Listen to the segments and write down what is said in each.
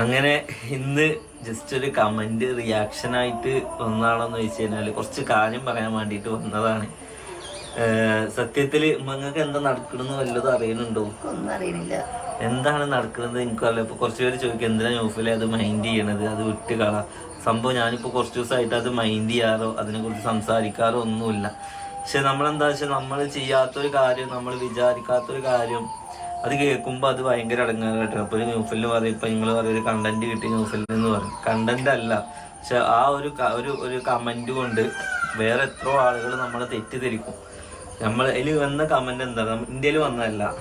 അങ്ങനെ ഇന്ന് ജസ്റ്റ് ഒരു കമന്റ് റിയാക്ഷനായിട്ട് ആയിട്ട് വന്നാണെന്ന് വെച്ച് കഴിഞ്ഞാൽ കുറച്ച് കാര്യം പറയാൻ വേണ്ടിയിട്ട് വന്നതാണ്. സത്യത്തിൽ നിങ്ങൾക്ക് എന്താ നടക്കണമെന്ന് വല്ലതും അറിയുന്നുണ്ടോ ഒന്നും അറിയണില്ല. എന്താണ് നടക്കുന്നത് എനിക്കറിയില്ല ഇപ്പോൾ കുറച്ച് പേര് ചോദിക്കും എന്തിനാ ന്യൂഫിലെ അത് മൈൻഡ് ചെയ്യണത്? അത് വിട്ട് കളാം. സംഭവം ഞാനിപ്പോൾ കുറച്ച് ദിവസമായിട്ട് അത് മൈൻഡ് ചെയ്യാറോ അതിനെക്കുറിച്ച് സംസാരിക്കാറോ ഒന്നുമില്ല. പക്ഷെ നമ്മളെന്താ വെച്ചാൽ നമ്മൾ ചെയ്യാത്തൊരു കാര്യം നമ്മൾ വിചാരിക്കാത്തൊരു കാര്യം അത് കേൾക്കുമ്പോൾ അത് ഭയങ്കര അടങ്ങാറായിട്ട് അപ്പോൾ ഒരു ന്യൂഫിലിൽ പറയും ഇപ്പം നിങ്ങൾ പറയും ഒരു കണ്ടന്റ് കിട്ടി ന്യൂഫിൽ എന്ന് പറയും. കണ്ടന്റ് അല്ല. പക്ഷെ ആ ഒരു ഒരു ഒരു കമന്റ് കൊണ്ട് വേറെ എത്രയോ ആളുകൾ നമ്മളെ തെറ്റിദ്ധരിക്കും. നമ്മൾ അതിൽ വന്ന കമന്റ് എന്താ? ഇന്ത്യയിൽ വന്നതല്ല.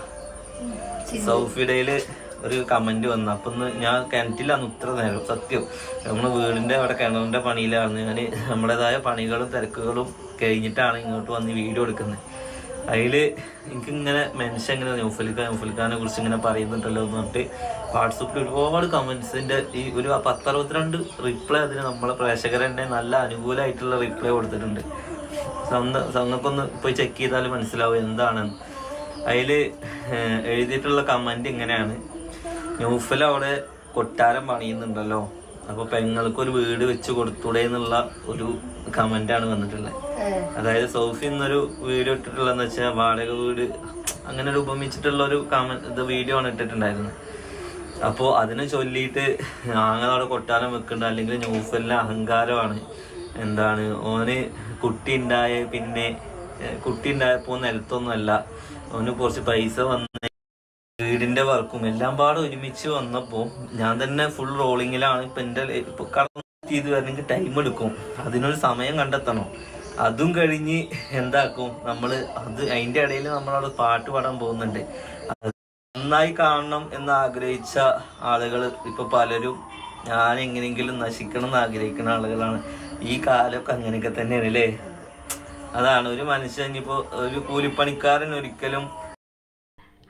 സൗഫിഡയിൽ ഒരു കമന്റ് വന്നു. അപ്പം ഒന്ന് ഞാൻ കിണറ്റിലാണ് ഇത്ര നേരം. സത്യം. നമ്മൾ വീടിന്റെ അവിടെ കിണറിന്റെ പണിയിലാണ്. ഞാൻ നമ്മുടേതായ പണികളും തിരക്കുകളും കഴിഞ്ഞിട്ടാണ് ഇങ്ങോട്ട് വന്ന് വീഡിയോ എടുക്കുന്നത്. അതിൽ എനിക്ക് ഇങ്ങനെ മെൻഷൻ ഇങ്ങനെ ന്യൂഫലിക്ക ന്യൂഫലിക്കാനെ കുറിച്ച് ഇങ്ങനെ പറയുന്നുണ്ടല്ലോ എന്ന് പറഞ്ഞിട്ട് വാട്സപ്പിൽ ഒരുപാട് കമന്റ്സിന്റെ ഈ ഒരു പത്തറുപത്തിരണ്ട് റിപ്ലൈ അതിന് നമ്മളെ പ്രേക്ഷകർ തന്നെ നല്ല അനുകൂലമായിട്ടുള്ള റിപ്ലൈ കൊടുത്തിട്ടുണ്ട്. സംഘക്കൊന്ന് പോയി ചെക്ക് ചെയ്താൽ മനസ്സിലാവും എന്താണെന്ന് അതിൽ എഴുതിയിട്ടുള്ള കമന്റ് ഇങ്ങനെയാണ്. ന്യൂഫൽ അവിടെ കൊട്ടാരം പണിയുന്നുണ്ടല്ലോ. അപ്പോൾ പെങ്ങൾക്ക് ഒരു വീട് വെച്ച് കൊടുത്തൂടെ എന്നുള്ള ഒരു കമന്റാണ് വന്നിട്ടുള്ളത്. അതായത് സോഫി എന്നൊരു വീഡിയോ ഇട്ടിട്ടുള്ളതെന്ന് വെച്ചാൽ വാടക വീട് അങ്ങനെ ഒരു ഉപമിച്ചിട്ടുള്ള ഒരു കമന്റ് ഇത് വീഡിയോ ആണ് ഇട്ടിട്ടുണ്ടായിരുന്നത്. അപ്പോൾ അതിനെ ചൊല്ലിയിട്ട് ആങ്ങളവിടെ കൊട്ടാരം വെക്കുന്നുണ്ട് അല്ലെങ്കിൽ ന്യൂസിലെ അഹങ്കാരമാണ്. എന്താണ്? ഓന് കുട്ടി ഉണ്ടായ പിന്നെ കുട്ടി ഉണ്ടായപ്പോൾ നിലത്തൊന്നുമല്ല ഓന് കുറച്ച് പൈസ വന്ന് വീടിന്റെ വർക്കും എല്ലാം പാടെ ഒരുമിച്ച് വന്നപ്പോൾ ഞാൻ തന്നെ ഫുൾ റോളിങ്ങിലാണ് ഇപ്പം എന്റെ ഇപ്പോൾ കടന്നു ചെയ്ത് വരണമെങ്കിൽ ടൈം എടുക്കും. അതിനൊരു സമയം കണ്ടെത്തണം. അതും കഴിഞ്ഞ് എന്താക്കും? നമ്മൾ അത് അതിന്റെ ഇടയിൽ നമ്മളവിടെ പാട്ട് പാടാൻ പോകുന്നുണ്ട്. നന്നായി കാണണം എന്ന് ആഗ്രഹിച്ച ആളുകൾ ഇപ്പൊ പലരും ഞാൻ എങ്ങനെയെങ്കിലും നശിക്കണം എന്ന് ആഗ്രഹിക്കുന്ന ആളുകളാണ്. ഈ കാലമൊക്കെ അങ്ങനെയൊക്കെ തന്നെയാണ് അല്ലേ? അതാണ് ഒരു മനുഷ്യൻ ഇപ്പോ ഒരു കൂലിപ്പണിക്കാരൻ ഒരിക്കലും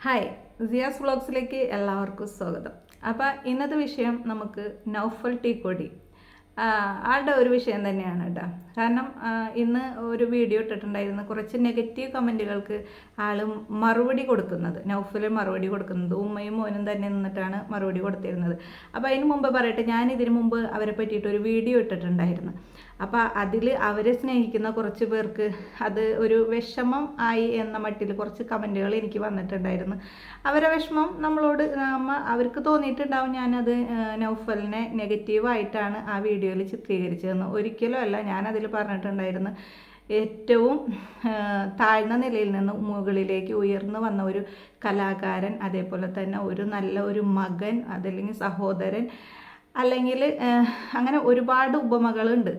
ഹായ് സിയാസ് വ്ളോഗ്സിലേക്ക് എല്ലാവർക്കും സ്വാഗതം. അപ്പോൾ ഇന്നത്തെ വിഷയം നമുക്ക് നൗഫൽ ടീ ആ, ആളുടെ ഒരു വിഷയം തന്നെയാണ് കേട്ടോ. കാരണം ഇന്ന് ഒരു വീഡിയോ ഇട്ടിട്ടുണ്ടായിരുന്നു. കുറച്ച് നെഗറ്റീവ് കമന്റുകൾക്ക് ആൾ മറുപടി കൊടുക്കുന്നത്. നൗഫൽ മറുപടി കൊടുക്കുന്നത്. ഉമ്മയും മോനും തന്നെ നിന്നിട്ടാണ് മറുപടി കൊടുത്തിരുന്നത്. അപ്പോൾ അതിന് മുമ്പ് പറയട്ടെ ഞാൻ ഇതിന് മുമ്പ് അവരെ പറ്റിയിട്ട് ഒരു വീഡിയോ ഇട്ടിട്ടുണ്ടായിരുന്നു. അപ്പോൾ അതിൽ അവരെ സ്നേഹിക്കുന്ന കുറച്ച് പേർക്ക് അത് ഒരു വിഷമം ആയി എന്ന മട്ടിൽ കുറച്ച് കമന്റുകൾ എനിക്ക് വന്നിട്ടുണ്ടായിരുന്നു. അവരെ വിഷമം നമ്മളോട് നമ്മ അവർക്ക് തോന്നിയിട്ടുണ്ടാവും ഞാനത് നൗഫലിനെ നെഗറ്റീവായിട്ടാണ് ആ വീഡിയോയിൽ ചിത്രീകരിച്ചതെന്ന്. ഒരിക്കലും അല്ല ഞാനതിൽ പറഞ്ഞിട്ടുണ്ടായിരുന്നു. ഏറ്റവും താഴ്ന്ന നിലയിൽ നിന്ന് മുകളിലേക്ക് ഉയർന്നു വന്ന ഒരു കലാകാരൻ അതേപോലെ തന്നെ ഒരു നല്ല ഒരു മകൻ അതല്ലെങ്കിൽ സഹോദരൻ അല്ലെങ്കിൽ അങ്ങനെ ഒരുപാട് ഉപമകളുണ്ട്.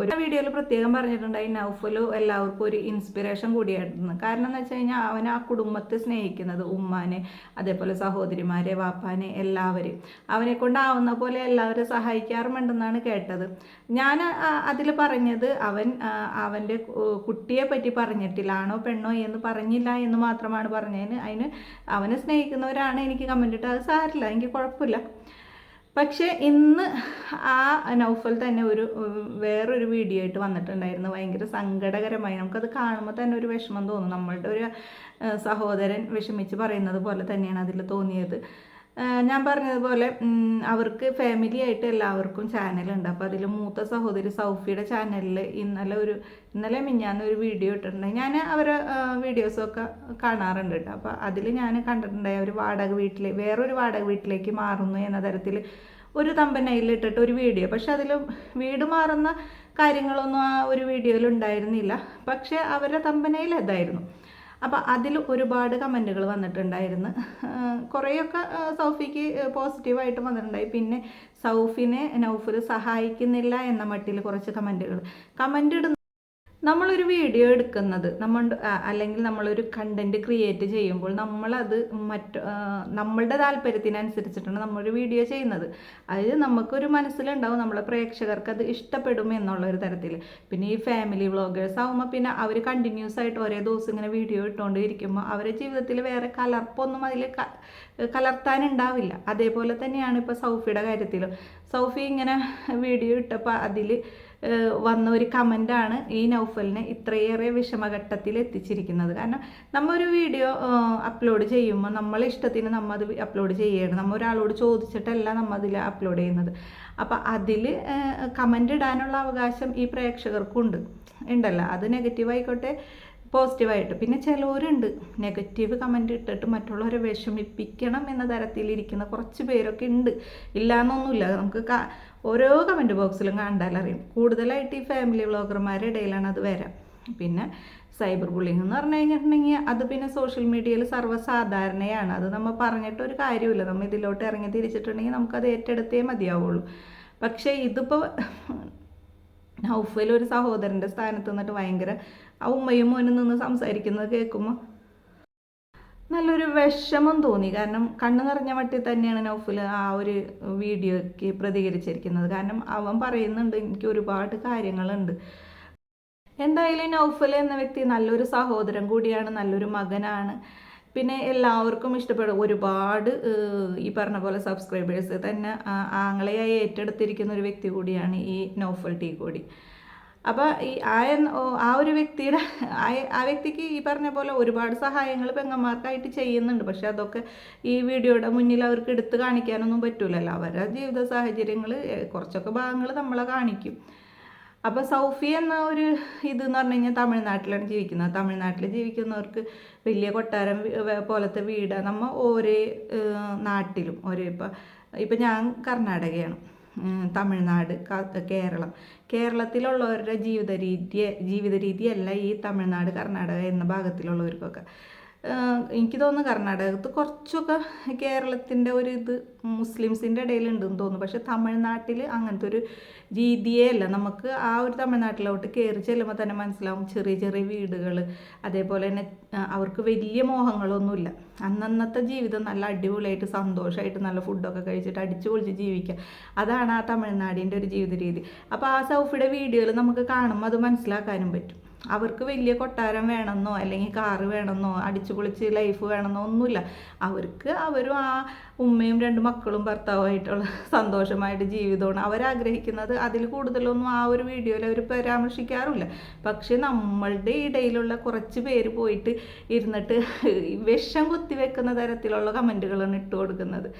ഒരു വീഡിയോയിൽ പ്രത്യേകം പറഞ്ഞിട്ടുണ്ട് പറഞ്ഞിട്ടുണ്ടായി നൗഫലു എല്ലാവർക്കും ഒരു ഇൻസ്പിറേഷൻ കൂടിയായിരുന്നു. കാരണം എന്ന് വെച്ച് കഴിഞ്ഞാൽ അവൻ ആ കുടുംബത്തെ സ്നേഹിക്കുന്നത് ഉമ്മാനെ അതേപോലെ സഹോദരിമാരെ വാപ്പാനെ എല്ലാവരും അവനെ കൊണ്ടാവുന്ന പോലെ എല്ലാവരും സഹായിക്കാറുമുണ്ടെന്നാണ് കേട്ടത്. ഞാൻ അതിൽ പറഞ്ഞത് അവൻ അവന്റെ കുട്ടിയെ പറ്റി പറഞ്ഞിട്ടില്ല. ആണോ പെണ്ണോ എന്ന് പറഞ്ഞില്ല എന്ന് മാത്രമാണ് പറഞ്ഞതിന് അതിന് അവനെ സ്നേഹിക്കുന്നവരാണ് എനിക്ക് കമന്റ് ഇട്ട് അത് സാരില്ല എനിക്ക് കുഴപ്പമില്ല. പക്ഷേ ഇന്ന് ആ നൗഫൽ തന്നെ ഒരു വേറൊരു വീഡിയോ ആയിട്ട് വന്നിട്ടുണ്ടായിരുന്നു. ഭയങ്കര സങ്കടകരമായി. നമുക്കത് കാണുമ്പോൾ തന്നെ ഒരു വിഷമം തോന്നും. നമ്മളുടെ ഒരു സഹോദരൻ വിഷമിച്ച് പറയുന്നത് പോലെ തന്നെയാണ് അതിൽ തോന്നിയത്. ഞാൻ പറഞ്ഞതുപോലെ അവർക്ക് ഫാമിലി ആയിട്ട് എല്ലാവർക്കും ചാനലുണ്ട് അപ്പോൾ അതിൽ മൂത്ത സഹോദരി സൗഫിയുടെ ചാനലിൽ ഇന്നലെ ഒരു ഇന്നലെ മിഞ്ഞാന്ന് ഒരു വീഡിയോ ഇട്ടിട്ടുണ്ട്. ഞാൻ അവരെ വീഡിയോസൊക്കെ കാണാറുണ്ട് കേട്ടോ. അപ്പോൾ അതിൽ ഞാൻ കണ്ടിട്ടുണ്ടായി ഒരു വാടക വീട്ടിൽ വേറൊരു വാടക വീട്ടിലേക്ക് മാറുന്നു എന്ന തരത്തിൽ ഒരു തമ്പനയിൽ ഇട്ടിട്ട് ഒരു വീഡിയോ പക്ഷെ അതിൽ വീട് മാറുന്ന കാര്യങ്ങളൊന്നും ആ ഒരു വീഡിയോയിൽ ഉണ്ടായിരുന്നില്ല. പക്ഷെ അവരുടെ തമ്പനയിൽ അതായിരുന്നു. അപ്പോൾ അതിൽ ഒരുപാട് കമന്റുകൾ വന്നിട്ടുണ്ടായിരുന്നു. കുറേയൊക്കെ സൗഫിക്ക് പോസിറ്റീവായിട്ട് വന്നിട്ടുണ്ടായി. പിന്നെ സൗഫിനെ നൗഫുര് സഹായിക്കുന്നില്ല എന്ന മട്ടിൽ കുറച്ച് കമന്റുകൾ കമന്റ് ഇടുന്ന നമ്മളൊരു വീഡിയോ എടുക്കുന്നത് നമ്മൾ അല്ലെങ്കിൽ നമ്മളൊരു കണ്ടന്റ് ക്രിയേറ്റ് ചെയ്യുമ്പോൾ നമ്മളത് മറ്റ് നമ്മളുടെ താല്പര്യത്തിനനുസരിച്ചിട്ടാണ് നമ്മളൊരു വീഡിയോ ചെയ്യുന്നത്. അത് നമുക്കൊരു മനസ്സിലുണ്ടാവും നമ്മളെ പ്രേക്ഷകർക്ക് അത് ഇഷ്ടപ്പെടും എന്നുള്ളൊരു തരത്തിൽ. പിന്നെ ഈ ഫാമിലി വ്ളോഗേഴ്സ് ആകുമ്പോൾ പിന്നെ അവർ കണ്ടിന്യൂസ് ആയിട്ട് ഒരേ ദിവസം ഇങ്ങനെ വീഡിയോ ഇട്ടുകൊണ്ട് ഇരിക്കുമ്പോൾ അവരുടെ ജീവിതത്തിൽ വേറെ കലർപ്പൊന്നും അതിൽ കലർത്താനുണ്ടാവില്ല. അതേപോലെ തന്നെയാണ് ഇപ്പോൾ സൗഫിയുടെ കാര്യത്തിലും. സൗഫി ഇങ്ങനെ വീഡിയോ ഇട്ടപ്പോൾ അതിൽ വന്ന ഒരു കമന്റാണ് ഈ നൗഫലിനെ ഇത്രയേറെ വിഷമഘട്ടത്തിൽ എത്തിച്ചിരിക്കുന്നത്. കാരണം നമ്മ ഒരു വീഡിയോ അപ്ലോഡ് ചെയ്യുമ്പോൾ നമ്മളെ ഇഷ്ടത്തിന് നമ്മൾ അത് അപ്ലോഡ് ചെയ്യണം നമ്മൾ ഒരാളോട് ചോദിച്ചിട്ടല്ല നമ്മൾ അതിൽ അപ്ലോഡ് ചെയ്യുന്നത്. അപ്പോൾ അതിൽ കമന്റ് ഇടാനുള്ള അവകാശം ഈ പ്രേക്ഷകർക്കുണ്ട്. ഉണ്ടല്ലോ. അത് നെഗറ്റീവ് ആയിക്കോട്ടെ പോസിറ്റീവായിട്ട് പിന്നെ ചിലവരുണ്ട് നെഗറ്റീവ് കമന്റ് ഇട്ടിട്ട് മറ്റുള്ളവരെ വിഷമിപ്പിക്കണം എന്ന തരത്തിലിരിക്കുന്ന കുറച്ച് പേരൊക്കെ ഉണ്ട്. ഇല്ലയെന്നൊന്നുമില്ല നമുക്ക് ഓരോ കമന്റ് ബോക്സിലും കണ്ടാലറിയും. കൂടുതലായിട്ട് ഈ ഫാമിലി വ്ളോഗർമാരുടെ ഇടയിലാണ് അത് വരാം. പിന്നെ സൈബർ ബുള്ളിങ് എന്ന് പറഞ്ഞു കഴിഞ്ഞിട്ടുണ്ടെങ്കിൽ അത് പിന്നെ സോഷ്യൽ മീഡിയയിൽ സർവസാധാരണയാണ്. അത് നമ്മൾ പറഞ്ഞിട്ട് ഒരു കാര്യമില്ല നമ്മൾ ഇതിലോട്ട് ഇറങ്ങി തിരിച്ചിട്ടുണ്ടെങ്കിൽ നമുക്കത് ഏറ്റെടുത്തേ മതിയാവുള്ളൂ. പക്ഷേ ഇതിപ്പോൾ നൗഫയിൽ ഒരു സഹോദരന്റെ സ്ഥാനത്ത് നിന്നിട്ട് ഭയങ്കര ആ ഉമ്മയും മോനും നിന്ന് സംസാരിക്കുന്നത് കേൾക്കുമ്പോൾ നല്ലൊരു വിഷമം തോന്നി. കാരണം കണ്ണു നിറഞ്ഞ മട്ടിൽ തന്നെയാണ് നൗഫൽ ആ ഒരു വീഡിയോയ്ക്ക് പ്രതികരിച്ചിരിക്കുന്നത്. കാരണം അവൻ പറയുന്നുണ്ട് എനിക്ക് ഒരുപാട് കാര്യങ്ങളുണ്ട്. എന്തായാലും നൗഫൽ എന്ന വ്യക്തി നല്ലൊരു സഹോദരൻ കൂടിയാണ് നല്ലൊരു മകനാണ്. പിന്നെ എല്ലാവർക്കും ഇഷ്ടപ്പെടും. ഒരുപാട് ഈ പറഞ്ഞ പോലെ സബ്സ്ക്രൈബേഴ്സ് തന്നെ ആംഗ്ലയായി ഏറ്റെടുത്തിരിക്കുന്ന ഒരു വ്യക്തി കൂടിയാണ് ഈ നൗഫൽ ടീ കൂടി. അപ്പോൾ ഈ ആ ആ ഒരു വ്യക്തിയുടെ ആ- വ്യക്തിക്ക് ഈ പറഞ്ഞ പോലെ ഒരുപാട് സഹായങ്ങൾ പെങ്ങന്മാർക്കായിട്ട് ചെയ്യുന്നുണ്ട്. പക്ഷേ അതൊക്കെ ഈ വീഡിയോയുടെ മുന്നിൽ അവർക്ക് എടുത്ത് കാണിക്കാനൊന്നും പറ്റൂലല്ലോ. അവരുടെ ജീവിത സാഹചര്യങ്ങൾ കുറച്ചൊക്കെ ഭാഗങ്ങൾ നമ്മളെ കാണിക്കും. അപ്പോൾ സൗഫി എന്ന ഒരു ഇത് എന്ന് പറഞ്ഞു കഴിഞ്ഞാൽ തമിഴ്നാട്ടിലാണ് ജീവിക്കുന്നത്. തമിഴ്നാട്ടിൽ ജീവിക്കുന്നവർക്ക് വലിയ കൊട്ടാരം പോലത്തെ വീട് നമ്മൾ ഓരേ നാട്ടിലും ഒരേ ഇപ്പം ഇപ്പം ഞാൻ കർണാടകയാണ്. തമിഴ്നാട് കേരളം. കേരളത്തിലുള്ളവരുടെ ജീവിത രീതി ജീവിത രീതിയല്ല ഈ തമിഴ്നാട് കർണാടക എന്ന ഭാഗത്തിലുള്ളവർക്കൊക്കെ. എനിക്ക് തോന്നുന്നു കർണാടകത്ത് കുറച്ചൊക്കെ കേരളത്തിന്റെ ഒരു ഇത് മുസ്ലിംസിന്റെ ഇടയിലുണ്ടെന്ന് തോന്നുന്നു. പക്ഷേ തമിഴ്നാട്ടിൽ അങ്ങനത്തെ ഒരു രീതിയേ അല്ല. നമുക്ക് ആ ഒരു തമിഴ്നാട്ടിലോട്ട് കയറി ചെല്ലുമ്പോൾ തന്നെ മനസ്സിലാവും ചെറിയ ചെറിയ വീടുകൾ അതേപോലെ തന്നെ അവർക്ക് വലിയ മോഹങ്ങളൊന്നുമില്ല. അന്നന്നത്തെ ജീവിതം നല്ല അടിപൊളിയായിട്ട് സന്തോഷമായിട്ട് നല്ല ഫുഡൊക്കെ കഴിച്ചിട്ട് അടിച്ചു പൊളിച്ച് ജീവിക്കുക. അതാണ് ആ തമിഴ്നാടിന്റെ ഒരു ജീവിത രീതി അപ്പോൾ ആ സൗഫിയുടെ വീഡിയോയിൽ നമുക്ക് കാണുമ്പോൾ അത് മനസ്സിലാക്കാനും പറ്റും. അവർക്ക് വലിയ കൊട്ടാരം വേണമെന്നോ അല്ലെങ്കിൽ കാറ് വേണമെന്നോ അടിച്ചു പൊളിച്ച് ലൈഫ് വേണമെന്നോ ഒന്നുമില്ല. അവർക്ക് അവരും ആ ഉമ്മയും രണ്ട് മക്കളും ഭർത്താവുമായിട്ടുള്ള സന്തോഷമായിട്ട് ജീവിതമാണ്. അവരാഗ്രഹിക്കുന്നത് അതിൽ കൂടുതലൊന്നും ആ ഒരു വീഡിയോയിൽ അവർ പരാമർശിക്കാറില്ല പക്ഷെ നമ്മളുടെ ഇടയിലുള്ള കുറച്ച് പേര് പോയിട്ട് ഇരുന്നിട്ട് വിഷം കുത്തിവെക്കുന്ന തരത്തിലുള്ള കമന്റുകളാണ് ഇട്ട് കൊടുക്കുന്നത്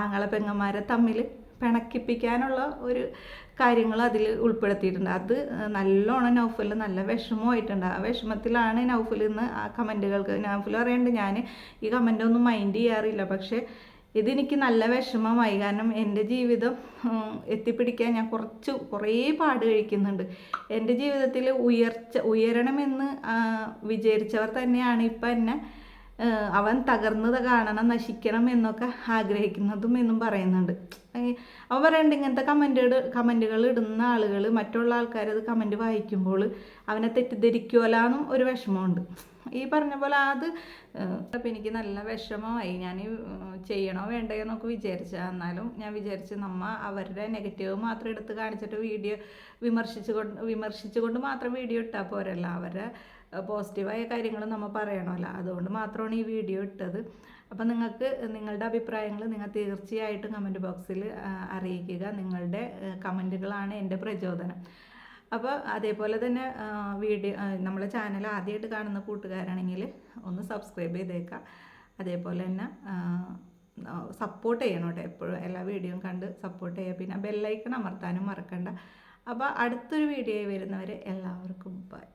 ആങ്ങളെ പെങ്ങന്മാരെ തമ്മിൽ പിണക്കിപ്പിക്കാനുള്ള ഒരു കാര്യങ്ങൾ അതിൽ ഉൾപ്പെടുത്തിയിട്ടുണ്ട്. അത് നല്ലോണം നൗഫൽ നല്ല വിഷമമായിട്ടുണ്ട് ആ വിഷമത്തിലാണ് നൗഫൽ ഇന്ന് ആ കമന്റുകൾക്ക്. നൗഫൽ പറയുന്നുണ്ട് ഞാൻ ഈ കമന്റ് ഒന്നും മൈൻഡ് ചെയ്യാറില്ല. പക്ഷേ ഇതെനിക്ക് നല്ല വിഷമമായി. കാരണം എന്റെ ജീവിതം എത്തിപ്പിടിക്കാൻ ഞാൻ കുറച്ച് കുറേ പാട് കഴിക്കുന്നുണ്ട്. എന്റെ ജീവിതത്തിൽ ഉയർച്ച ഉയരണമെന്ന് വിചാരിച്ചവർ തന്നെയാണ് ഇപ്പം എന്നെ അവൻ തകർന്നത് കാണണം നശിക്കണം എന്നൊക്കെ ആഗ്രഹിക്കുന്നതും എന്നും പറയുന്നുണ്ട്. അവൻ പറയുന്നുണ്ട് ഇങ്ങനത്തെ കമന്റുകൾ കമന്റുകൾ ഇടുന്ന ആളുകൾ മറ്റുള്ള ആൾക്കാരത് കമന്റ് വായിക്കുമ്പോൾ അവനെ തെറ്റിദ്ധരിക്കുമല്ലാന്നും ഒരു വിഷമമുണ്ട്. ഈ പറഞ്ഞ പോലെ അത് അപ്പം എനിക്ക് നല്ല വിഷമമായി. ഞാൻ ചെയ്യണോ വേണ്ടയോ എന്നൊക്കെ വിചാരിച്ച. എന്നാലും ഞാൻ വിചാരിച്ച് നമ്മ അവരുടെ നെഗറ്റീവ് മാത്രം എടുത്ത് കാണിച്ചിട്ട് വീഡിയോ വിമർശിച്ചു കൊണ്ട് വിമർശിച്ചുകൊണ്ട് മാത്രം വീഡിയോ ഇട്ടാൽ പോരല്ല. അവരുടെ പോസിറ്റീവായ കാര്യങ്ങൾ നമ്മൾ പറയണമല്ലോ അതുകൊണ്ട് മാത്രമാണ് ഈ വീഡിയോ ഇട്ടത്. അപ്പം നിങ്ങൾക്ക് നിങ്ങളുടെ അഭിപ്രായങ്ങൾ നിങ്ങൾ തീർച്ചയായിട്ടും കമന്റ് ബോക്സിൽ അറിയിക്കുക. നിങ്ങളുടെ കമന്റുകളാണ് എന്റെ പ്രചോദനം. അപ്പോൾ അതേപോലെ തന്നെ വീഡിയോ നമ്മളെ ചാനൽ ആദ്യമായിട്ട് കാണുന്ന കൂട്ടുകാരാണെങ്കിൽ ഒന്ന് സബ്സ്ക്രൈബ് ചെയ്തേക്കാം. അതേപോലെ തന്നെ സപ്പോർട്ട് ചെയ്യണം കേട്ടോ എപ്പോഴും. എല്ലാ വീഡിയോയും കണ്ട് സപ്പോർട്ട് ചെയ്യുക. പിന്നെ ബെല്ലൈക്കൺ അമർത്താനും മറക്കണ്ട. അപ്പോൾ അടുത്തൊരു വീഡിയോ വരുന്നവരെ എല്ലാവർക്കും ബൈ